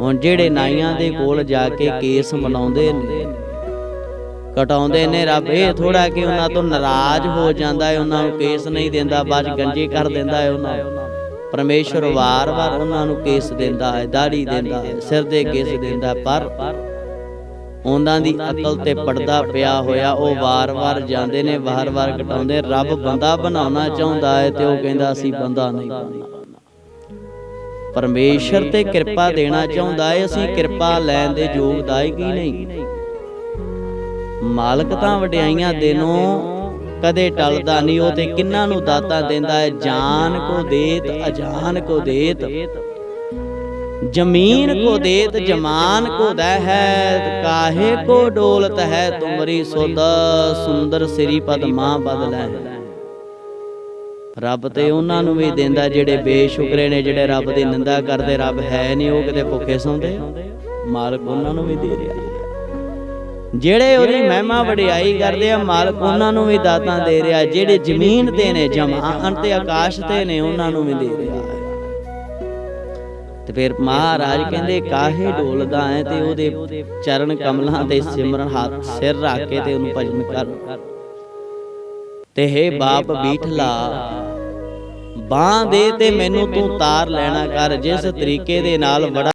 ਹੁਣ ਜਿਹੜੇ ਨਾਈਆਂ ਦੇ ਕੋਲ ਜਾ ਕੇ ਕੇਸ ਮਨਾਉਂਦੇ ਨੇ, ਕਟਾਉਂਦੇ ਨੇ ਰੱਬ, ਇਹ ਥੋੜਾ ਕਿ ਉਹਨਾਂ ਤੋਂ ਨਾਰਾਜ਼ ਹੋ ਜਾਂਦਾ ਹੈ, ਉਹਨਾਂ ਨੂੰ ਕੇਸ ਨਹੀਂ ਦਿੰਦਾ, ਬਾਅਦ ਗੰਜੇ ਕਰ ਦਿੰਦਾ ਹੈ ਉਹਨਾਂ ਨੂੰ। ਪਰਮੇਸ਼ਰ ਵਾਰ-ਵਾਰ ਉਹਨਾਂ ਨੂੰ ਕੇਸ ਦਿੰਦਾ ਹੈ, ਦਾੜੀ ਦਿੰਦਾ ਹੈ, ਸਿਰ ਦੇ ਕੇਸ ਦਿੰਦਾ ਪਰ ਉਹਨਾਂ ਦੀ ਅਕਲ ਤੇ ਪਰਦਾ ਪਿਆ ਹੋਇਆ, ਉਹ ਵਾਰ-ਵਾਰ ਜਾਂਦੇ ਨੇ ਵਾਰ-ਵਾਰ ਕਟਾਉਂਦੇ, ਰੱਬ ਬੰਦਾ ਬਣਾਉਣਾ ਚਾਹੁੰਦਾ ਹੈ ਤੇ ਉਹ ਕਹਿੰਦਾ, ਅਸੀਂ ਬੰਦਾ ਨਹੀਂ ਬਣਨਾ। ਪਰਮੇਸ਼ਰ ਤੇ ਕਿਰਪਾ ਦੇਣਾ ਚਾਹੁੰਦਾ ਹੈ ਅਸੀਂ ਕਿਰਪਾ ਲੈਣ ਦੇ ਯੋਗਦਾਇਕ ਹੀ ਨਹੀਂ? ਮਾਲਕ ਤਾਂ ਵਡਿਆਈਆਂ ਦੇਨੋਂ ਕਦੇ ਟਲਦਾ ਨਹੀਂ ਉਹ ਤੇ ਕਿੰਨਾਂ ਨੂੰ ਦਾਤਾਂ ਦਿੰਦਾ ਹੈ ਜਾਨ ਕੋ ਦੇਤ ਅਜਾਨ ਕੋ ਦੇਤ। ਜ਼ਮੀਨ ਕੋ ਦੇਤ ਜਮਾਨ ਕੋ ਦੈ ਹੈ ਕਾਹੇ ਕੋ ਡੋਲਤ ਹੈ ਤੁਮਰੀ ਸੁਧ ਸੁੰਦਰ ਸ੍ਰੀ ਪਦ ਮਾਂ ਬਦਲੈ। ਰੱਬ ਤੇ ਉਹਨਾਂ ਨੂੰ ਵੀ ਦਿੰਦਾ ਜਿਹੜੇ ਬੇਸ਼ੁਕਰੇ ਨੇ ਜਿਹੜੇ ਰੱਬ ਦੀ ਨਿੰਦਾ ਕਰਦੇ ਰੱਬ ਹੈ ਨਹੀਂ ਉਹ ਕਿਤੇ ਭੁੱਖੇ ਸੌਂਦੇ। ਮਾਲਕ ਉਹਨਾਂ ਨੂੰ ਵੀ ਦੇ ਰਿਹਾ। ਜਿਹੜੇ ਉਹਦੀ ਮਹਿਮਾ ਵਡਿਆਈ ਕਰਦੇ ਆ ਮਾਲਕ ਉਹਨਾਂ ਨੂੰ ਵੀ ਦਾਤਾਂ ਦੇ ਰਿਹਾ। ਜਿਹੜੇ ਜ਼ਮੀਨ ਤੇ ਨੇ ਜਮਾਨ ਤੇ ਆਕਾਸ਼ ਤੇ ਨੇ ਉਹਨਾਂ ਨੂੰ ਵੀ ਦੇ ਰਿਹਾ। ਤੇ ਫਿਰ ਮਹਾਰਾਜ ਕਹਿੰਦੇ ਕਾਹੇ ਡੋਲਦਾ ਹੈ ਤੇ ਉਹਦੇ ਚਰਨ ਕਮਲਾਂ ਤੇ ਸਿਮਰਨ ਹੱਥ ਸਿਰ ਰੱਖ ਕੇ ਤੇ ਉਹਨੂੰ ਭਜਨ ਕਰ। ਤੇ ਹੈ ਬਾਪ ਬੀਠਲਾ ਬਾਹ ਦੇ ਤੇ ਮੈਨੂੰ ਤੂੰ ਤਾਰ ਲੈਣਾ ਕਰ ਜਿਸ ਤਰੀਕੇ ਦੇ ਨਾਲ ਬੜਾ